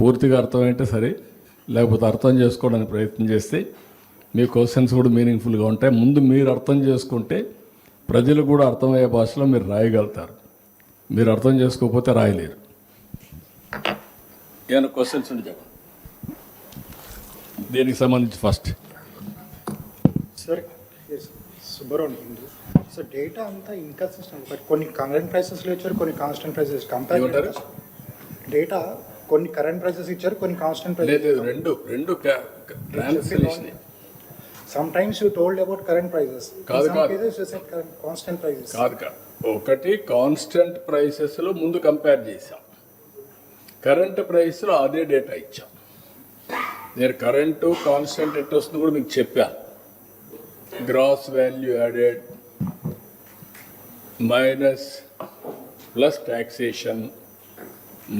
పూర్తిగా అర్థమైతే సరే లేకపోతే అర్థం చేసుకోవడానికి ప్రయత్నం చేస్తే మీ క్వశ్చన్స్ కూడా మీనింగ్ఫుల్గా ఉంటాయి. ముందు మీరు అర్థం చేసుకుంటే ప్రజలు కూడా అర్థమయ్యే భాషలో మీరు రాయగలుగుతారు. మీరు అర్థం చేసుకోకపోతే రాయలేరు. ఏమైనా క్వశ్చన్స్ ఉంటే చెప్పండి. దీనికి సంబంధించి first. Sir Subbarao Hindu. So data అంతా ఇన్కన్సిస్టెంట్. కొన్ని కరెంట్ ప్రైసెస్లో ఇచ్చారు కొన్ని కాన్స్టెంట్ ప్రైసెస్ కంపేర్? డేటా కొన్ని కరెంట్ ప్రైసెస్ ఇచ్చారు కొన్ని కాన్స్టెంట్ లేదు ప్రైసెస్ రెండు రెండు sometimes you told about current prices కాదు, కాన్స్టెంట్ ప్రైసెస్ కాదు కాదు ఒకటి కాన్స్టెంట్ ప్రైసెస్లో ముందు కంపేర్ చేసాం కరెంట్ ప్రైస్లో అదే డేటా ఇచ్చాం. నేను కరెంటు కాన్స్టెంట్ ఎట్ వస్తుంది కూడా మీకు చెప్పాను. Gross value added minus plus taxation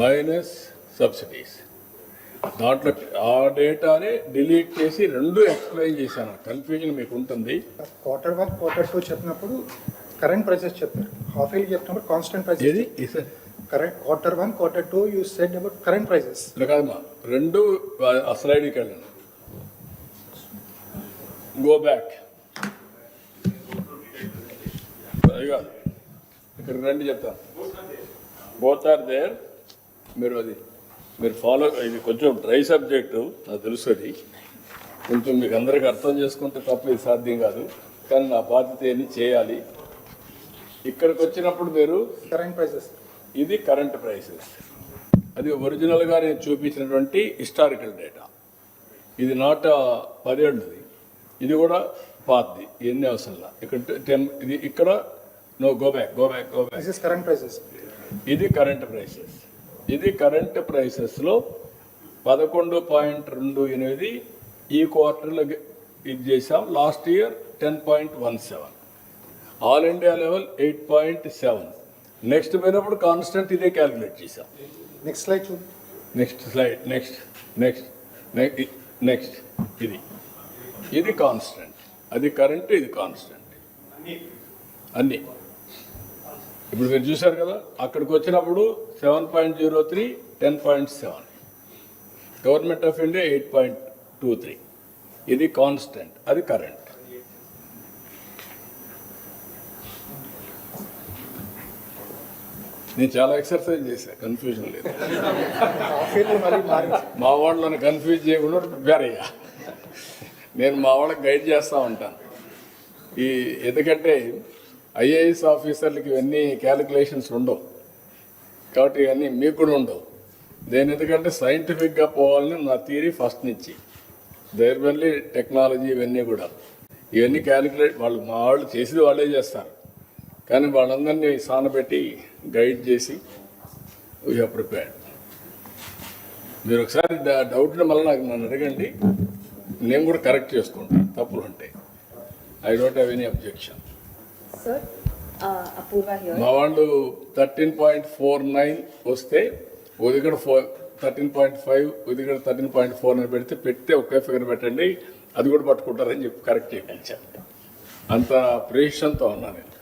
minus subsidies దాంట్లో ఆ డేటాని డిలీట్ చేసి రెండు ఎక్స్ప్లెయిన్ చేశాను. కన్ఫ్యూజన్ మీకు ఉంటుంది. క్వార్టర్ వన్ క్వార్టర్ టూ చెప్పినప్పుడు కరెంట్ ప్రైసెస్ చెప్పారు. హాఫ్ ఇయర్లీ చెప్పినప్పుడు కాన్స్టెంట్ ప్రైసెస్ ఏది? Sir. Current quarter one quarter two you said about current prices. కాదమ్మా రెండు ఆ స్లైడ్కి వెళ్ళండి. గో బ్యాక్ అది కాదు. ఇక్కడ రండి చెప్తాను. బోత్ ఆర్ దేర్ మీరు అది మీరు ఫాలో ఇది కొంచెం డ్రై సబ్జెక్టు నాకు తెలుసు అది. కొంచెం మీకు అందరికీ అర్థం చేసుకుంటే తప్ప ఇది సాధ్యం కాదు. కానీ నా బాధ్యత ఏంది చేయాలి? ఇక్కడికి వచ్చినప్పుడు మీరు కరెంట్ ప్రైసెస్ ఇది కరెంట్ ప్రైసెస్ అది ఒరిజినల్గా నేను చూపించినటువంటి హిస్టారికల్ డేటా ఇది నాట పదేళ్ళది. ఇది కూడా పాతది. ఎన్ని అవసరంలా ఇక్కడ టెన్ ఇది ఇక్కడ no go back go back go back current prices ఇది కరెంట్ ప్రైసెస్ ఇది కరెంట్ ప్రైసెస్లో పదకొండు పాయింట్ రెండు ఎనిమిది ఈ క్వార్టర్లో ఇది చేసాం last year ten point one seven all India level eight point seven next పోయినప్పుడు కాన్స్టెంట్ ఇదే క్యాలిక్యులేట్ చేసాం నెక్స్ట్ స్లైడ్ చూడు. Next slide next next next ఇది. ఇది కాన్స్టెంట్ అది కరెంట్ ఇది కాన్స్టెంట్ అన్నీ. ఇప్పుడు మీరు చూశారు కదా అక్కడికి వచ్చినప్పుడు seven point zero three ten point seven government of India eight point two three ఇది కాన్స్టెంట్ అది కరెంట్ నేను చాలా ఎక్సర్సైజ్ చేశాను కన్ఫ్యూజన్ లేదు. హాఫ్ ఇయర్లీ మా వాళ్ళని కన్ఫ్యూజ్ చేయకుండా ప్రిపేర్ నేను మా వాళ్ళకి గైడ్ చేస్తూ ఉంటాను. ఈ ఎందుకంటే ఐఏఎస్ ఆఫీసర్లకి ఇవన్నీ క్యాలిక్యులేషన్స్ ఉండవు. కాబట్టి ఇవన్నీ మీకు కూడా ఉండవు. దేని ఎందుకంటే సైంటిఫిక్గా పోవాలని నా థియరీ ఫస్ట్ నుంచి. దేర్ టెక్నాలజీ ఇవన్నీ కూడా. ఇవన్నీ క్యాలిక్యులేట్ వాళ్ళు మా వాళ్ళు చేసేది వాళ్ళే చేస్తారు. కానీ వాళ్ళందరినీ సానబెట్టి గైడ్ చేసి వీఆర్ ప్రిపేర్డ్ మీరు ఒకసారి డౌట్ని మళ్ళీ నాకు నన్ను అడగండి. నేను కూడా కరెక్ట్ చేసుకుంటాను తప్పులు ఉంటాయి I don't have any objection మా వాళ్ళు థర్టీన్ పాయింట్ ఫోర్ నైన్ వస్తే దగ్గర ఫోర్ థర్టీన్ పాయింట్ ఫైవ్ దగ్గర థర్టీన్ పాయింట్ ఫోర్ అని పెడితే పెడితే ఒకే ఫిగర్ పెట్టండి అది కూడా పట్టుకుంటారని చెప్పి కరెక్ట్ చేయించాను అంత ప్రేషన్తో ఉన్నా నేను.